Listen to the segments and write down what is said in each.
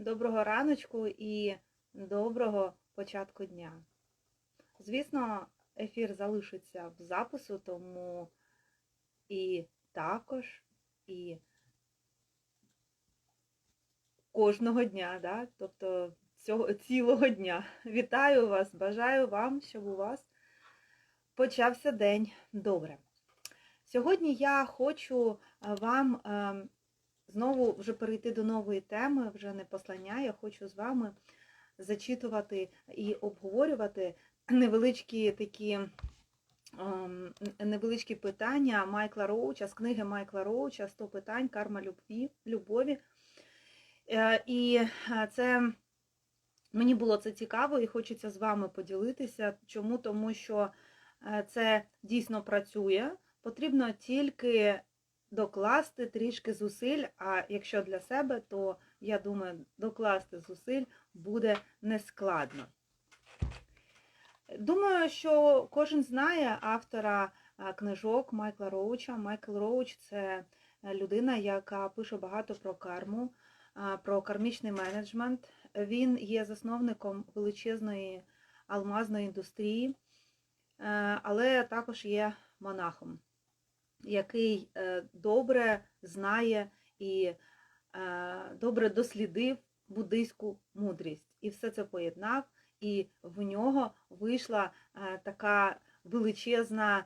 доброго раночку і доброго початку дня. Звісно, ефір залишиться в запису, тому і також, і кожного дня, да? тобто цього цілого дня. Вітаю вас, бажаю вам, щоб у вас почався день добре. Сьогодні я хочу е, вам е, знову вже перейти до нової теми, вже не послання. Я хочу з вами зачитувати і обговорювати невеличкі такі ем, невеличкі питання Майкла Роуча, з книги Майкла Роуча «100 питань, карма любві, любові. Е, І це мені було це цікаво і хочеться з вами поділитися. Чому? Тому що е, це дійсно працює. Потрібно тільки докласти трішки зусиль, а якщо для себе, то я думаю, докласти зусиль буде нескладно. Думаю, що кожен знає автора книжок Майкла Роуча. Майкл Роуч це людина, яка пише багато про карму, про кармічний менеджмент. Він є засновником величезної алмазної індустрії, е, але також є монахом, який е, добре знає і е, добре дослідив буддийську мудрість. І все це поєднав, і в нього вийшла е, така величезна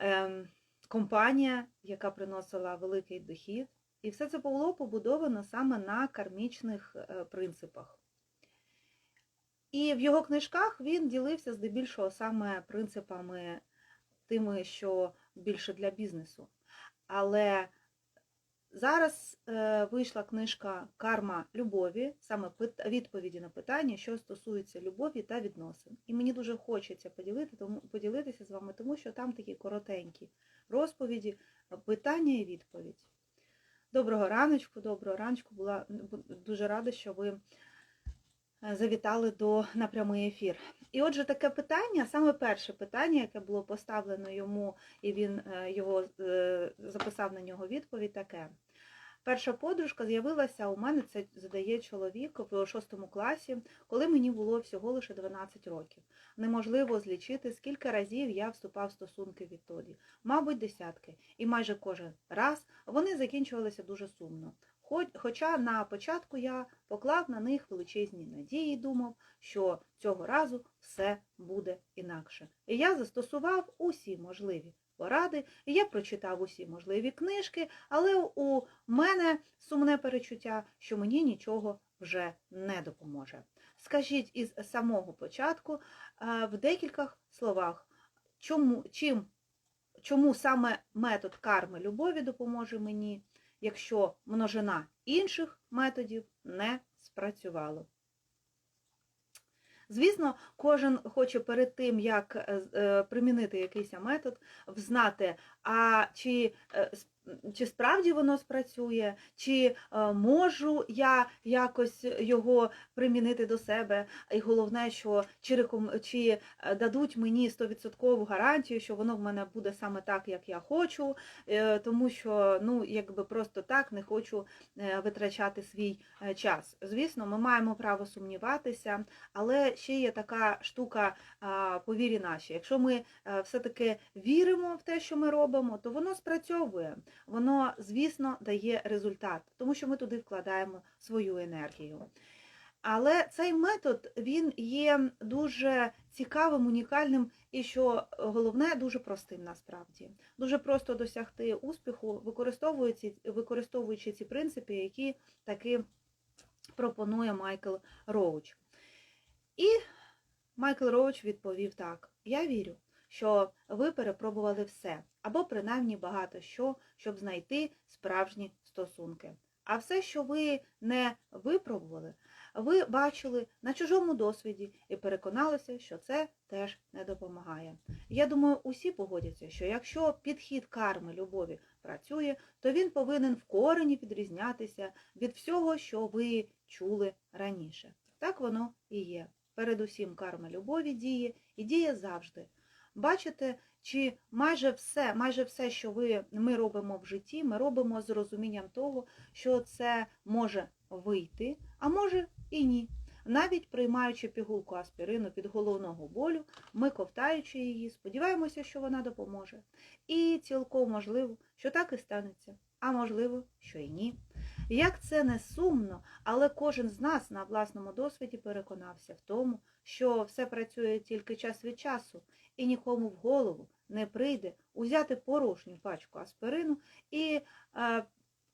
е, компанія, яка приносила великий дохід. І все це було побудовано саме на кармічних принципах. І в його книжках він ділився здебільшого саме принципами тими, що більше для бізнесу. Але зараз е, вийшла книжка Карма любові, саме відповіді на питання, що стосується любові та відносин. І мені дуже хочеться поділити, тому, поділитися з вами, тому що там такі коротенькі розповіді, питання і відповідь. Доброго раночку, доброго раночку. Була дуже рада, що ви завітали до на прямий ефір. І отже, таке питання, саме перше питання, яке було поставлено йому, і він його записав на нього відповідь, таке. Перша подружка з'явилася у мене, це задає чоловік в шостому класі, коли мені було всього лише 12 років. Неможливо злічити, скільки разів я вступав в стосунки відтоді. Мабуть, десятки. І майже кожен раз вони закінчувалися дуже сумно. Хоча на початку я поклав на них величезні надії думав, що цього разу все буде інакше. І я застосував усі можливі поради, і я прочитав усі можливі книжки, але у мене сумне перечуття, що мені нічого вже не допоможе. Скажіть із самого початку в декількох словах, чому, чим, чому саме метод карми любові допоможе мені, якщо множина інших методів не спрацювало. Звісно, кожен хоче перед тим, як примінити якийсь метод, взнати, а чи чи справді воно спрацює, чи можу я якось його примінити до себе. І головне, що чи, чи дадуть мені 100% гарантію, що воно в мене буде саме так, як я хочу, е, тому що ну, якби просто так не хочу е, витрачати свій е, час. Звісно, ми маємо право сумніватися, але ще є така штука по вірі нашій. Якщо ми все-таки віримо в те, що ми робимо, то воно спрацьовує воно, звісно, дає результат, тому що ми туди вкладаємо свою енергію. Але цей метод він є дуже цікавим, унікальним і, що головне, дуже простим насправді. Дуже просто досягти успіху, використовуючи, використовуючи ці принципи, які таки пропонує Майкл Роуч. І Майкл Роуч відповів так: Я вірю що ви перепробували все, або принаймні багато що, щоб знайти справжні стосунки. А все, що ви не випробували, ви бачили на чужому досвіді і переконалися, що це теж не допомагає. Я думаю, усі погодяться, що якщо підхід карми любові працює, то він повинен в корені відрізнятися від всього, що ви чули раніше. Так воно і є. Передусім карма любові діє і діє завжди. Бачите, чи майже все, майже все, що ви, ми робимо в житті, ми робимо з розумінням того, що це може вийти, а може і ні. Навіть приймаючи пігулку аспірину від головного болю, ми ковтаючи її, сподіваємося, що вона допоможе. І цілком можливо, що так і станеться, а можливо, що і ні. Як це не сумно, але кожен з нас на власному досвіді переконався в тому, що все працює тільки час від часу, і нікому в голову не прийде узяти порожню пачку аспирину і е,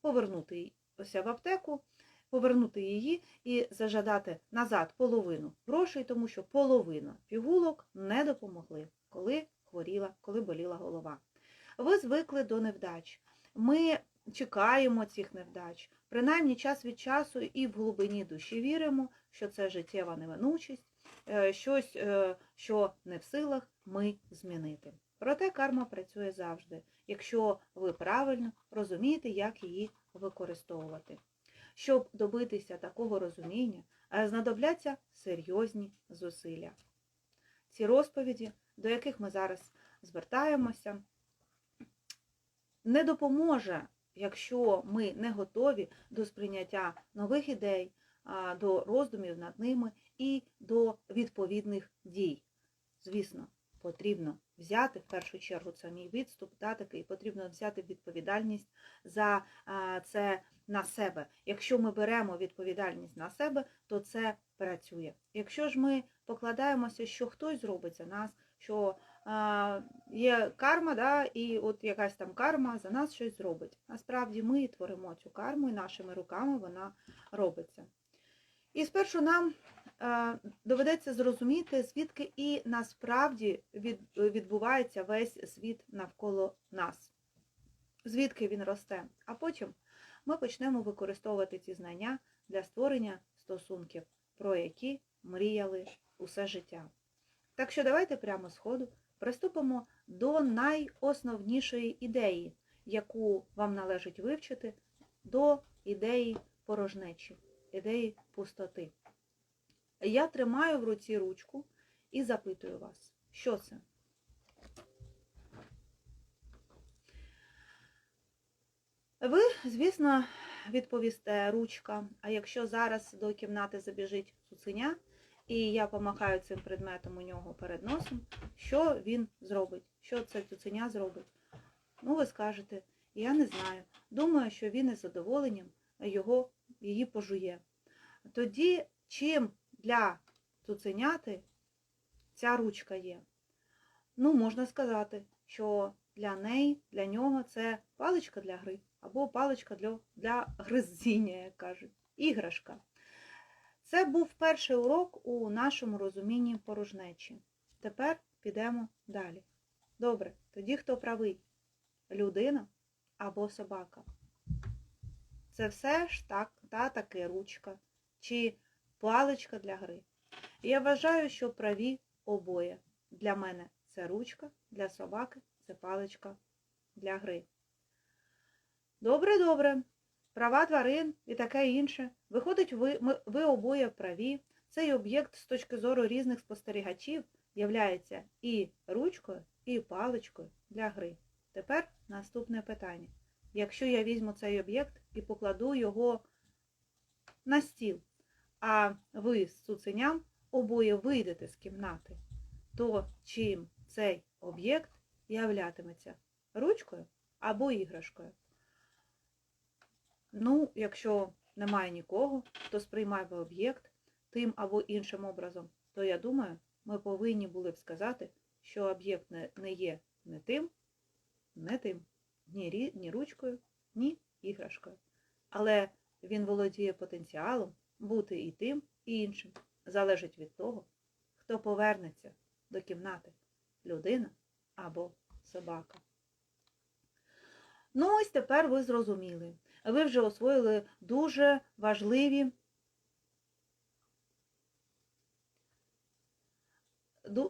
повернути в аптеку, повернути її і зажадати назад половину грошей, тому що половина пігулок не допомогли, коли хворіла, коли боліла голова. Ви звикли до невдач. Ми чекаємо цих невдач, принаймні час від часу і в глибині душі віримо, що це життєва неминучість, е, щось, е, що не в силах ми змінити. Проте карма працює завжди, якщо ви правильно розумієте, як її використовувати. Щоб добитися такого розуміння, е, знадобляться серйозні зусилля. Ці розповіді, до яких ми зараз звертаємося, не допоможе, якщо ми не готові до сприйняття нових ідей, до роздумів над ними і до відповідних дій. Звісно, потрібно взяти в першу чергу це мій відступ, да, такий, потрібно взяти відповідальність за це на себе. Якщо ми беремо відповідальність на себе, то це працює. Якщо ж ми покладаємося, що хтось зробить за нас, що є карма, да, і от якась там карма за нас щось зробить. Насправді ми творимо цю карму, і нашими руками вона робиться. І спершу нам е, доведеться зрозуміти, звідки і насправді від, відбувається весь світ навколо нас, звідки він росте. А потім ми почнемо використовувати ці знання для створення стосунків, про які мріяли усе життя. Так що давайте прямо з ходу приступимо до найосновнішої ідеї, яку вам належить вивчити, до ідеї порожнечі, ідеї пустоти. Я тримаю в руці ручку і запитую вас, що це? Ви, звісно, відповісте ручка, а якщо зараз до кімнати забіжить цуценя, і я помахаю цим предметом у нього перед носом, що він зробить? Що це цуценя зробить? Ну, ви скажете, я не знаю. Думаю, що він із задоволенням його, її пожує. Тоді чим для цуценяти ця ручка є? Ну, можна сказати, що для неї, для нього це паличка для гри, або паличка для, для гризіння, як кажуть, іграшка. Це був перший урок у нашому розумінні порожнечі. Тепер підемо далі. Добре, тоді хто правий? Людина або собака? Це все ж так, та таки ручка чи паличка для гри. Я вважаю, що праві обоє. Для мене це ручка, для собаки це паличка для гри. Добре, добре. Права тварин і таке інше. Виходить, ви, ми, ви обоє праві. Цей об'єкт з точки зору різних спостерігачів являється і ручкою, і паличкою для гри. Тепер наступне питання. Якщо я візьму цей об'єкт і покладу його на стіл, а ви з цуценям обоє вийдете з кімнати, то чим цей об'єкт являтиметься ручкою або іграшкою? Ну, якщо немає нікого, хто сприймає об'єкт тим або іншим образом, то я думаю, ми повинні були б сказати, що об'єкт не, є не тим, не тим, ні, ні ручкою, ні іграшкою. Але він володіє потенціалом бути і тим, і іншим. Залежить від того, хто повернеться до кімнати людина або собака. Ну, ось тепер ви зрозуміли. Ви вже освоїли дуже важливі,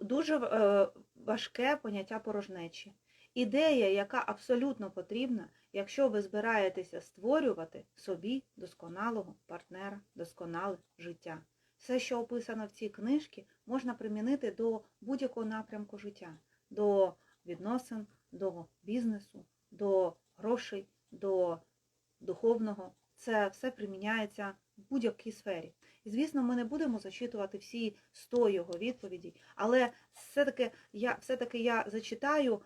дуже е, важке поняття порожнечі. Ідея, яка абсолютно потрібна, якщо ви збираєтеся створювати собі досконалого партнера, досконале життя. Все, що описано в цій книжці, можна примінити до будь-якого напрямку життя, до відносин, до бізнесу, до грошей, до духовного. Це все приміняється в будь-якій сфері. І, звісно, ми не будемо зачитувати всі 100 його відповідей, але все-таки я, все-таки я зачитаю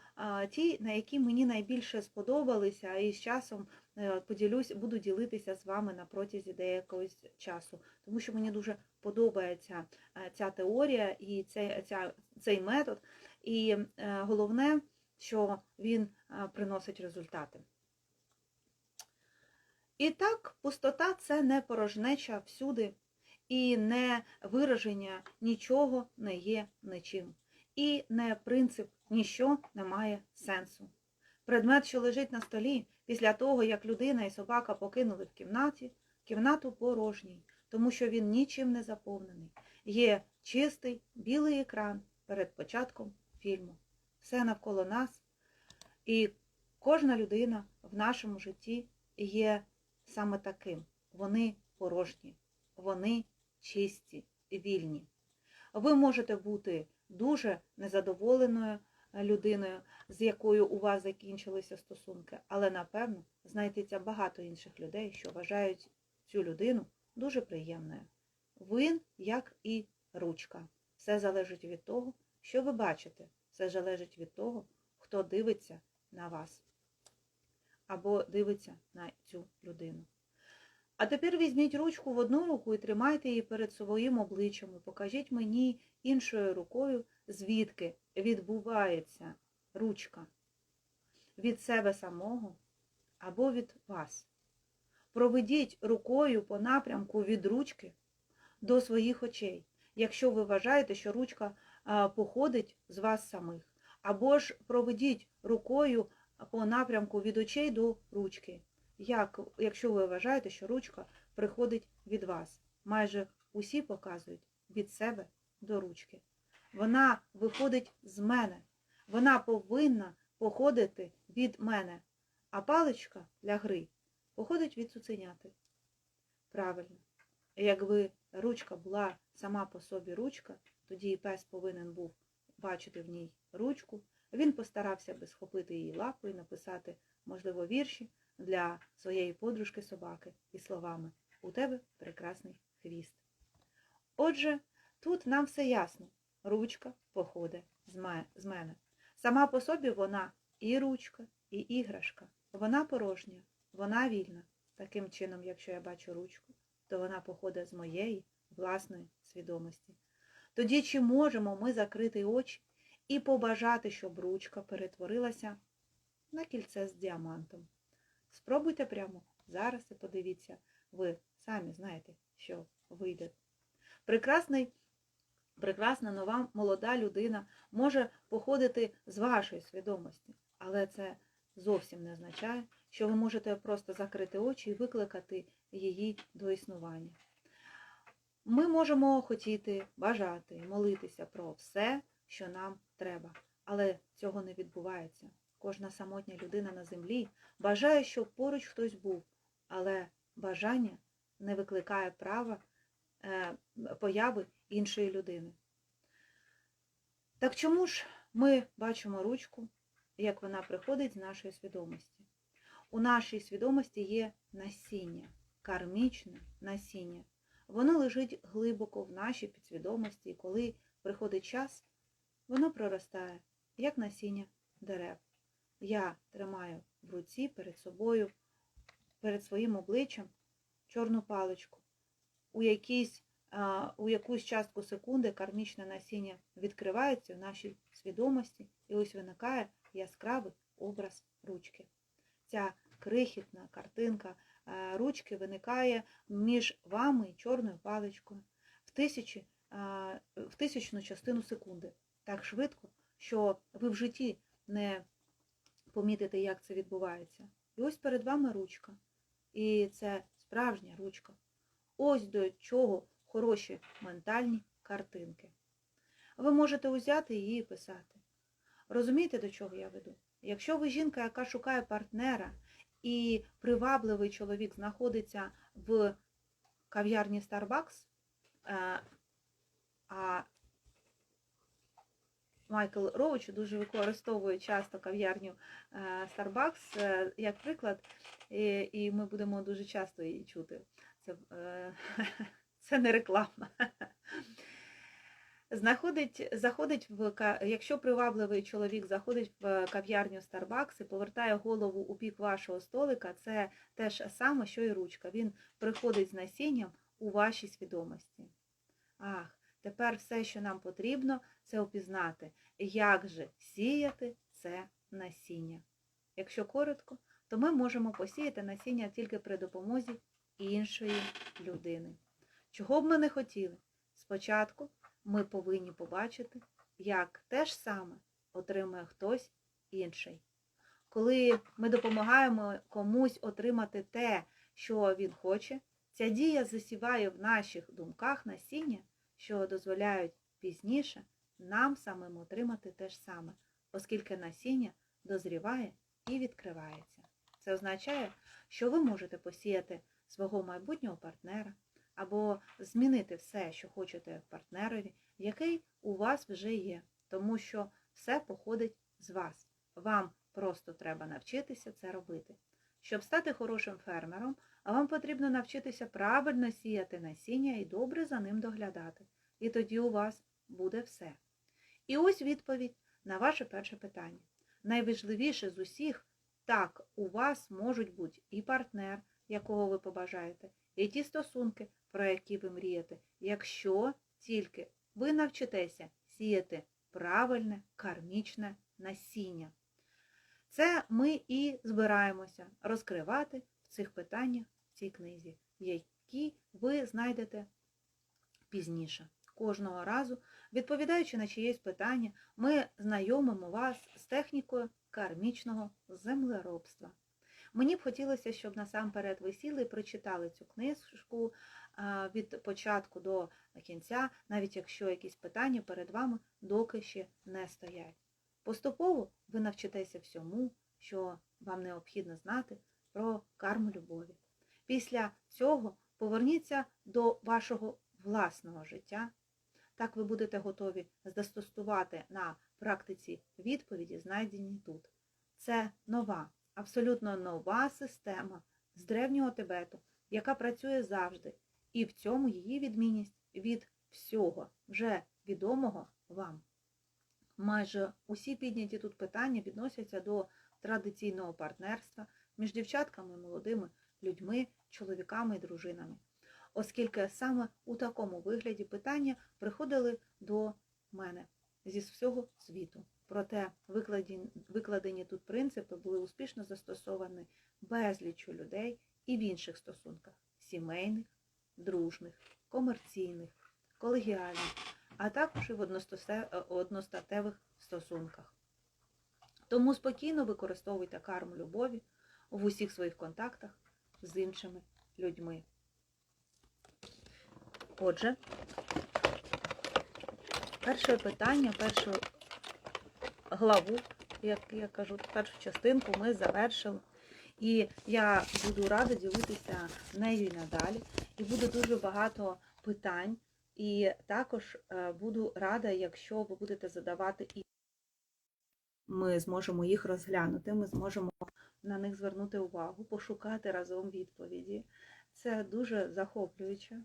ті, на які мені найбільше сподобалися, і з часом е, поділюсь, буду ділитися з вами на протязі деякого часу, тому що мені дуже подобається е, ця теорія і цей, ця, цей метод. І е, головне, що він приносить результати. І так, пустота це не порожнеча всюди, і не вираження нічого не є нічим, і не принцип ніщо не має сенсу. Предмет, що лежить на столі, після того, як людина і собака покинули в кімнаті, кімнату порожній, тому що він нічим не заповнений. Є чистий білий екран перед початком фільму. Все навколо нас, і кожна людина в нашому житті є саме таким. Вони порожні, вони чисті вільні. Ви можете бути дуже незадоволеною людиною, з якою у вас закінчилися стосунки, але, напевно, знайдеться багато інших людей, що вважають цю людину дуже приємною. Він, як і ручка. Все залежить від того, що ви бачите. Все залежить від того, хто дивиться на вас або дивиться на цю людину. А тепер візьміть ручку в одну руку і тримайте її перед своїм обличчям. і Покажіть мені іншою рукою, звідки відбувається ручка від себе самого або від вас. Проведіть рукою по напрямку від ручки до своїх очей, якщо ви вважаєте, що ручка походить з вас самих. Або ж проведіть рукою по напрямку від очей до ручки як, якщо ви вважаєте, що ручка приходить від вас. Майже усі показують від себе до ручки. Вона виходить з мене. Вона повинна походити від мене. А паличка для гри походить від цуценяти. Правильно. Якби ручка була сама по собі ручка, тоді і пес повинен був бачити в ній ручку. Він постарався би схопити її лапою і написати, можливо, вірші, для своєї подружки собаки із словами У тебе прекрасний хвіст. Отже, тут нам все ясно. Ручка походить з мене. Сама по собі вона і ручка, і іграшка. Вона порожня, вона вільна. Таким чином, якщо я бачу ручку, то вона походить з моєї власної свідомості. Тоді чи можемо ми закрити очі і побажати, щоб ручка перетворилася на кільце з діамантом? Спробуйте прямо зараз і подивіться, ви самі знаєте, що вийде. Прекрасний, прекрасна нова молода людина може походити з вашої свідомості, але це зовсім не означає, що ви можете просто закрити очі і викликати її до існування. Ми можемо хотіти, бажати, молитися про все, що нам треба, але цього не відбувається. Кожна самотня людина на землі бажає, щоб поруч хтось був, але бажання не викликає права е, появи іншої людини. Так чому ж ми бачимо ручку, як вона приходить з нашої свідомості? У нашій свідомості є насіння, кармічне насіння. Воно лежить глибоко в нашій підсвідомості, і коли приходить час, воно проростає, як насіння дерев. Я тримаю в руці перед собою, перед своїм обличчям чорну паличку. У якійсь, у якусь частку секунди кармічне насіння відкривається в нашій свідомості, і ось виникає яскравий образ ручки. Ця крихітна картинка ручки виникає між вами і чорною паличкою в, тисячі, в тисячну частину секунди. Так швидко, що ви в житті не помітити, як це відбувається. І ось перед вами ручка. І це справжня ручка. Ось до чого хороші ментальні картинки. Ви можете узяти її і писати. Розумієте, до чого я веду? Якщо ви жінка, яка шукає партнера, і привабливий чоловік знаходиться в кав'ярні Starbucks, е, а Майкл Роуч дуже використовує часто кав'ярню е, Starbucks е, як приклад, і, і ми будемо дуже часто її чути. Це, е, це не реклама. Знаходить, заходить в якщо привабливий чоловік заходить в кав'ярню Starbucks і повертає голову у бік вашого столика, це те ж саме, що і ручка. Він приходить з насінням у вашій свідомості. Ах, тепер все, що нам потрібно, це опізнати, як же сіяти це насіння. Якщо коротко, то ми можемо посіяти насіння тільки при допомозі іншої людини. Чого б ми не хотіли? Спочатку ми повинні побачити, як те ж саме отримує хтось інший. Коли ми допомагаємо комусь отримати те, що він хоче, ця дія засіває в наших думках насіння, що дозволяють пізніше нам самим отримати те ж саме, оскільки насіння дозріває і відкривається. Це означає, що ви можете посіяти свого майбутнього партнера або змінити все, що хочете партнерові, який у вас вже є, тому що все походить з вас. Вам просто треба навчитися це робити. Щоб стати хорошим фермером, вам потрібно навчитися правильно сіяти насіння і добре за ним доглядати. І тоді у вас буде все. І ось відповідь на ваше перше питання. Найважливіше з усіх, так, у вас можуть бути і партнер, якого ви побажаєте, і ті стосунки, про які ви мрієте, якщо тільки ви навчитеся сіяти правильне кармічне насіння. Це ми і збираємося розкривати в цих питаннях цій книзі, які ви знайдете пізніше. Кожного разу, відповідаючи на чиєсь питання, ми знайомимо вас з технікою кармічного землеробства. Мені б хотілося, щоб насамперед ви сіли і прочитали цю книжку від початку до кінця, навіть якщо якісь питання перед вами доки ще не стоять. Поступово ви навчитеся всьому, що вам необхідно знати про карму любові. Після цього поверніться до вашого власного життя. Так ви будете готові застосувати на практиці відповіді, знайдені тут. Це нова, абсолютно нова система з древнього Тибету, яка працює завжди, і в цьому її відмінність від всього вже відомого вам. Майже усі підняті тут питання відносяться до традиційного партнерства між дівчатками і молодими людьми, чоловіками і дружинами, оскільки саме у такому вигляді питання приходили до мене зі всього світу. Проте викладені, викладені тут принципи були успішно застосовані безлічу людей і в інших стосунках сімейних, дружних, комерційних, колегіальних, а також і в одностатевих стосунках. Тому спокійно використовуйте карму любові в усіх своїх контактах з іншими людьми. Отже, перше питання, першу главу, як я кажу, першу частинку ми завершили. І я буду рада ділитися нею і надалі. І буде дуже багато питань. І також буду рада, якщо ви будете задавати і ми зможемо їх розглянути, ми зможемо на них звернути увагу, пошукати разом відповіді. Це дуже захоплююче.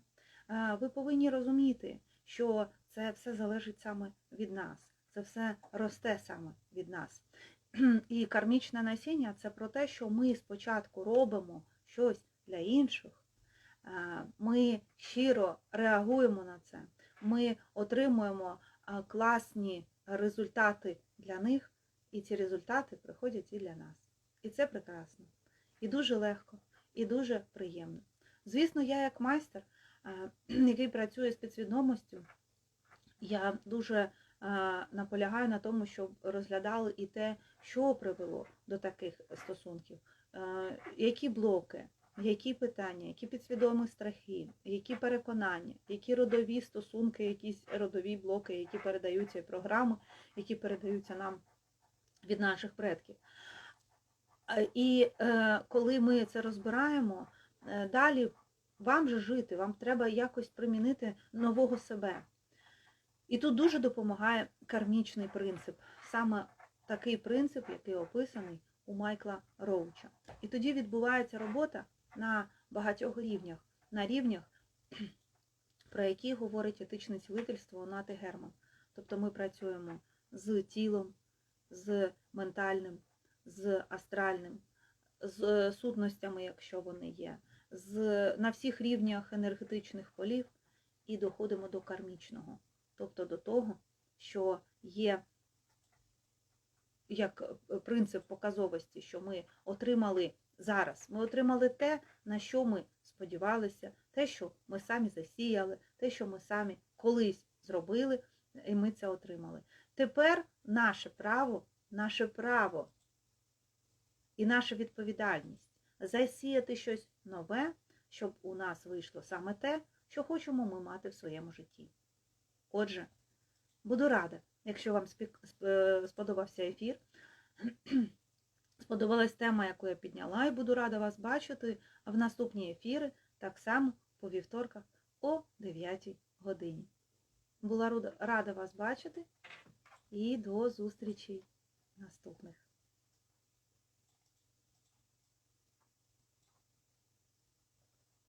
Ви повинні розуміти, що це все залежить саме від нас, це все росте саме від нас. І кармічне насіння це про те, що ми спочатку робимо щось для інших. Ми щиро реагуємо на це, ми отримуємо класні результати для них, і ці результати приходять і для нас. І це прекрасно, і дуже легко, і дуже приємно. Звісно, я як майстер, який працює з підсвідомістю, я дуже наполягаю на тому, щоб розглядали і те, що привело до таких стосунків, які блоки. Які питання, які підсвідомі страхи, які переконання, які родові стосунки, якісь родові блоки, які передаються і програми, які передаються нам від наших предків. І коли ми це розбираємо, далі вам же жити, вам треба якось примінити нового себе. І тут дуже допомагає кармічний принцип, саме такий принцип, який описаний у Майкла Роуча. І тоді відбувається робота на багатьох рівнях, на рівнях, про які говорить етичне цілительство Нати Герман. Тобто ми працюємо з тілом, з ментальним, з астральним, з е, сутностями, якщо вони є, з, на всіх рівнях енергетичних полів і доходимо до кармічного, тобто до того, що є як е, принцип показовості, що ми отримали зараз. Ми отримали те, на що ми сподівалися, те, що ми самі засіяли, те, що ми самі колись зробили, і ми це отримали. Тепер наше право, наше право і наша відповідальність засіяти щось нове, щоб у нас вийшло саме те, що хочемо ми мати в своєму житті. Отже, буду рада, якщо вам е, сподобався ефір, сподобалась тема, яку я підняла, і буду рада вас бачити в наступні ефіри, так само по вівторках о 9 годині. Була рада вас бачити і до зустрічей наступних.